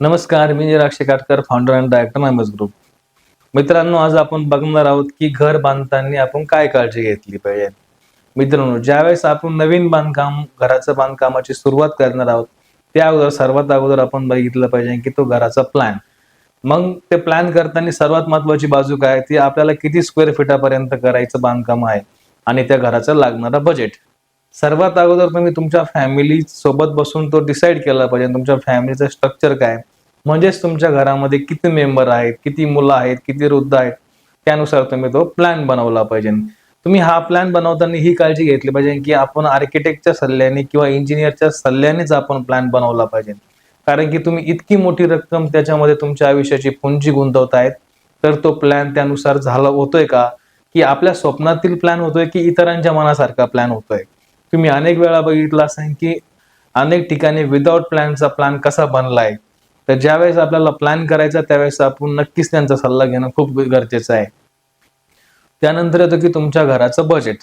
नमस्कार मी Nirag Katkar founder and director members group मित्रांनो आज आपण बघणार आहोत की घर बांधताना आपण काय काळजी घेतली पाहिजे? मित्रांनो ज्यावेळेस आपण नवीन बांधकाम घराचं बांधकामाची सुरुवात करणार आहोत त्या अगोदर सर्वात अगोदर आपण बघितलं पाहिजे की तो घराचा प्लॅन मग ते प्लॅन करताना सर्वात महत्वाची बाजू काय? ती आपल्याला किती स्क्वेअर फिटापर्यंत करायचं बांधकाम आहे आणि त्या घराचं लागणारा बजेट सर्वात अगोदर तुम्ही तुमच्या फॅमिली सोबत बसून तो डिसाईड केला पाहिजे तुमच्या फॅमिलीचं स्ट्रक्चर काय म्हणजेच तुमच्या घरामध्ये किती मेंबर आहेत किती मुलं आहेत किती वृद्ध आहेत त्यानुसार तुम्ही तो प्लॅन बनवला पाहिजे. तुम्ही हा प्लॅन बनवताना ही काळजी घेतली पाहिजे की आपण आर्किटेक्टच्या सल्ल्याने किंवा इंजिनियरच्या सल्ल्यानेच आपण प्लॅन बनवला पाहिजे. कारण की तुम्ही इतकी मोठी रक्कम त्याच्यामध्ये तुमच्या आयुष्याची पुंजी गुंतवतायत तर तो प्लॅन त्यानुसार झाला होतोय का? की आपल्या स्वप्नातील प्लॅन होतोय की इतरांच्या मनासारखा प्लॅन होतोय? तुम्ही अनेक वेळा बघितलं असेल की अनेक ठिकाणी विदाऊट प्लॅनचा प्लॅन कसा बनलाय? तर ज्यावेळेस आपल्याला प्लॅन करायचा त्यावेळेस आपण नक्कीच त्यांचा सल्ला घेणं खूप गरजेचं आहे. त्यानंतर येतो की तुमच्या घराचं बजेट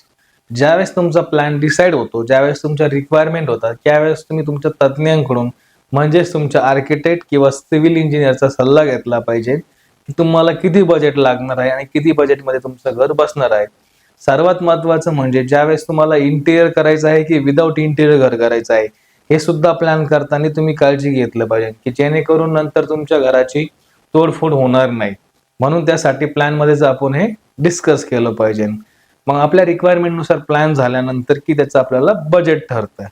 ज्यावेळेस तुमचा प्लॅन डिसाईड होतो ज्यावेळेस तुमच्या रिक्वायरमेंट होतात त्यावेळेस तुम्ही तुमच्या तज्ज्ञांकडून म्हणजेच तुमच्या आर्किटेक्ट किंवा सिव्हिल इंजिनियरचा सल्ला घेतला पाहिजे की तुम्हाला किती बजेट लागणार आहे आणि किती बजेटमध्ये तुमचं घर बसणार आहे. सर्वात महत्वाचं म्हणजे ज्यावेळेस तुम्हाला इंटिरियर करायचं आहे की विदाऊट इंटेरियर घर करायचं आहे हे सुद्धा प्लॅन करताना तुम्ही काळजी घेतलं पाहिजे की जेणेकरून नंतर तुमच्या घराची तोडफोड होणार नाही. म्हणून त्यासाठी प्लॅन मध्येच आपण हे डिस्कस केलं पाहिजे. मग आपल्या रिक्वायरमेंटनुसार प्लॅन झाल्यानंतर की त्याचं आपल्याला बजेट ठरतं.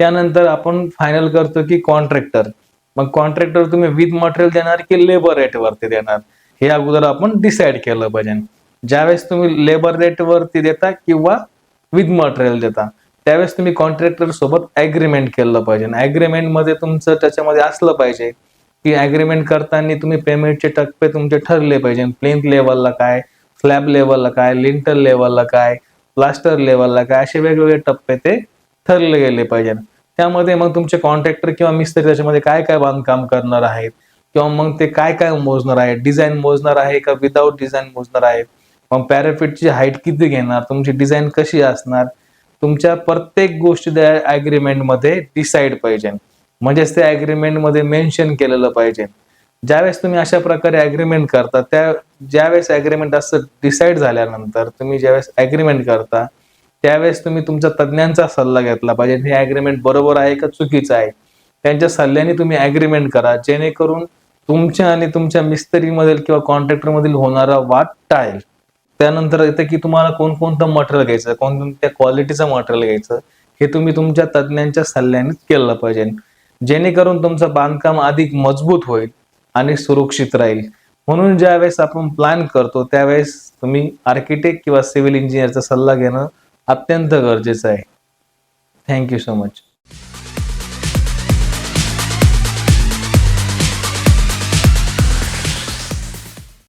त्यानंतर आपण फायनल करतो की कॉन्ट्रॅक्टर मग कॉन्ट्रॅक्टर तुम्ही विथ मटेरियल देणार की लेबर रेट वरती देणार हे अगोदर आपण डिसाईड केलं पाहिजे. ज्यावेळेस तुम्ही लेबर रेट वरती देता किंवा विथ मटेरियल देता त्यावेळेस तुम्ही कॉन्ट्रॅक्टर सोबत ऍग्रीमेंट केलं पाहिजे. ॲग्रीमेंटमध्ये तुमचं त्याच्यामध्ये असलं पाहिजे की ॲग्रीमेंट करताना तुम्ही पेमेंटचे टप्पे तुमचे ठरले पाहिजे. प्लिंथ लेवलला काय स्लॅब लेवलला काय लिंटर लेवलला काय प्लास्टर लेवलला काय असे वेगवेगळे टप्पे ते ठरले गेले पाहिजे. त्यामध्ये मग तुमचे कॉन्ट्रॅक्टर किंवा मिस्त्री त्याच्यामध्ये काय काय बांधकाम करणार आहेत? किंवा मग ते काय काय मोजणार आहे डिझाईन मोजणार आहे का? विदाऊट डिझाईन मोजणार आहे मग पॅराफिटची हाईट किती घेणार? तुमची डिझाईन कशी असणार? तुमच्या प्रत्येक गोष्टी त्या ॲग्रीमेंटमध्ये डिसाईड पाहिजे. म्हणजेच त्या ॲग्रीमेंटमध्ये मेन्शन केलेलं पाहिजे. ज्यावेळेस तुम्ही अशा प्रकारे ॲग्रीमेंट करता त्या ज्यावेळेस ॲग्रीमेंट असं डिसाईड झाल्यानंतर तुम्ही ज्यावेळेस ॲग्रीमेंट करता त्यावेळेस तुम्ही तुमच्या तज्ज्ञांचा सल्ला घेतला पाहिजे. हे अग्रीमेंट बरोबर आहे का चुकीचं आहे? त्यांच्या सल्ल्याने तुम्ही ॲग्रीमेंट करा जेणेकरून तुमच्या आणि तुमच्या मिस्त्रीमधील किंवा कॉन्ट्रॅक्टर मधील होणारा वाद टाळेल. त्यानंतर येतं की तुम्हाला कोणकोणतं मटेरियल घ्यायचं कोणकोणत्या क्वालिटीचं मटेरियल घ्यायचं हे तुम्ही तुमच्या तज्ज्ञांच्या सल्ल्यानेच केलं पाहिजे. जेणेकरून तुमचं बांधकाम अधिक मजबूत होईल आणि सुरक्षित राहील. म्हणून ज्यावेळेस आपण प्लॅन करतो त्यावेळेस तुम्ही आर्किटेक्ट किंवा सिव्हिल इंजिनियरचा सल्ला घेणं अत्यंत गरजेचं आहे. Thank you so much